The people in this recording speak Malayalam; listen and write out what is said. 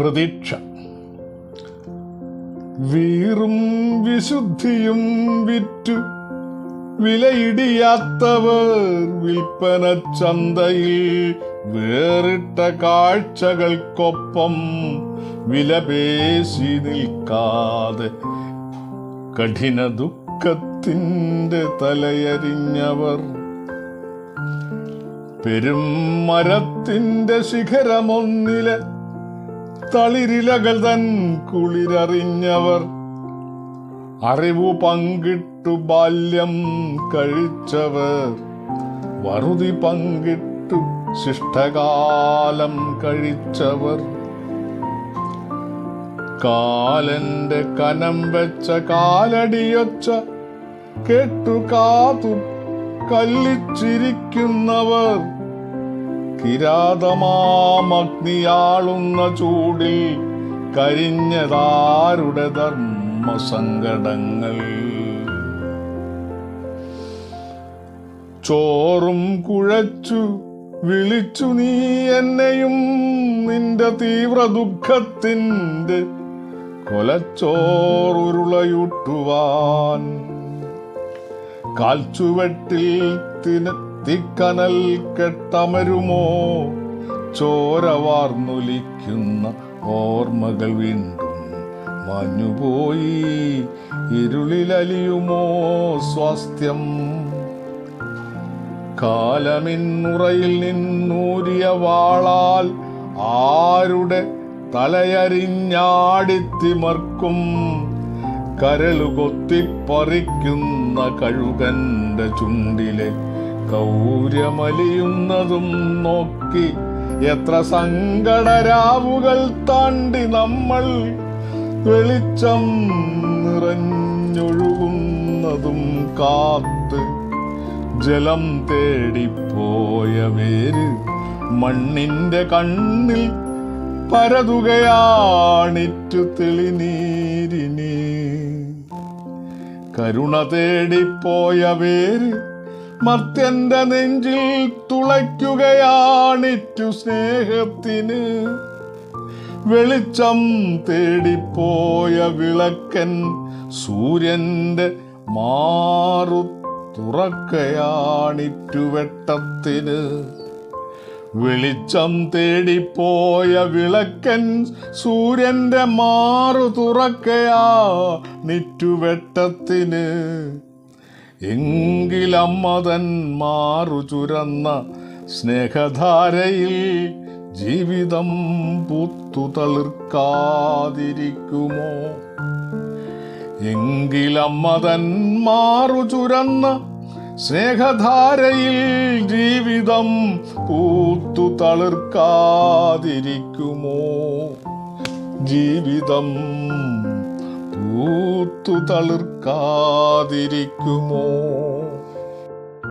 പ്രതീക്ഷ. വീറും വിശുദ്ധിയും വിറ്റു. വിലയിടിയാത്തവർ വിൽപ്പന ചന്തയിൽ വേറിട്ട കാഴ്ചകൾക്കൊപ്പം വിലപേശി നിൽക്കാതെ കഠിന ദുഃഖത്തിന്റെ തലയരിഞ്ഞവർ. പെരും മരത്തിന്റെ ശിഖരമൊന്നിലെ തളിരിലകൾ തൻ കുളിരറിഞ്ഞവർ. അറിവു പങ്കിട്ടു ബാല്യം കഴിച്ചവർ. വറുതി പങ്കിട്ടു ശിഷ്ടകാലം കഴിച്ചവർ. കാലന്റെ കനം വെച്ച കാലടിയൊച്ച കേട്ടു കാതു കല്ലിച്ചിരിക്കുന്നവർ. കിരാതമാമഗ്നിയാളുന്ന ചൂടിൽ കരിഞ്ഞതാരുടെ ധർമ്മസങ്കടങ്ങൾ. ചോറും കുഴച്ചു വിളിച്ചു നീ എന്നെയും നിന്റെ തീവ്ര ദുഃഖത്തിന്റെ കൊലച്ചോറുരുളയുട്ടുവാൻ കാൽച്ചുവെട്ടിൽ തിന തിക്കനൽ കെട്ടമരുമോ? ചോരവാർന്നൊലിക്കുന്ന ഓർമ്മകൾ വീണ്ടും മഞ്ഞുപോയി ഇരുളിലലിയുമോ സ്വാസ്ഥ്യം? കാലമിന്നുറയിൽ നിന്നൂരിയ വാളാൽ ആരുടെ തലയരിഞ്ഞാടിത്തിമർക്കും? കരളുകൊത്തിപ്പറിക്കുന്ന കഴുകന്റെ ചുണ്ടിലെ കൗര്യമലിയുന്നതും നോക്കി എത്ര സങ്കടരാവുകൾ താണ്ടി നമ്മൾ വെളിച്ചം നിറഞ്ഞൊഴുകുന്നതും കാത്ത് ജലം തേടിപ്പോയ വേര് മണ്ണിന്റെ കണ്ണിൽ പരതുകയാണിറ്റു തെളിനീരിനി. കരുണ തേടിപ്പോയ വേര് മർത്യന്റെ നെഞ്ചിൽ തുളയ്ക്കുകയാണിറ്റു സ്നേഹത്തിന്. വെളിച്ചം തേടിപ്പോയ വിളക്കൻ സൂര്യന്റെ മാറു തുറക്കയാണിറ്റു വെട്ടത്തിന്. വെളിച്ചം തേടിപ്പോയ വിളക്കൻ സൂര്യന്റെ മാറു തുറക്കയാ നിറ്റുവെട്ടത്തിന് എങ്കിലമ്മതൻ മാറു ചുരന്ന സ്നേഹധാരയിൽ ജീവിതം പുത്തു തളിർക്കാതിരിക്കുമോ? എങ്കിലമ്മതൻ മാറു ചുരന്ന സ്നേഹധാരയിൽ ജീവിതം പൂത്തു തളിർക്കാതിരിക്കുമോ? ജീവിതം പൂത്തു തളിർക്കാതിരിക്കുമോ?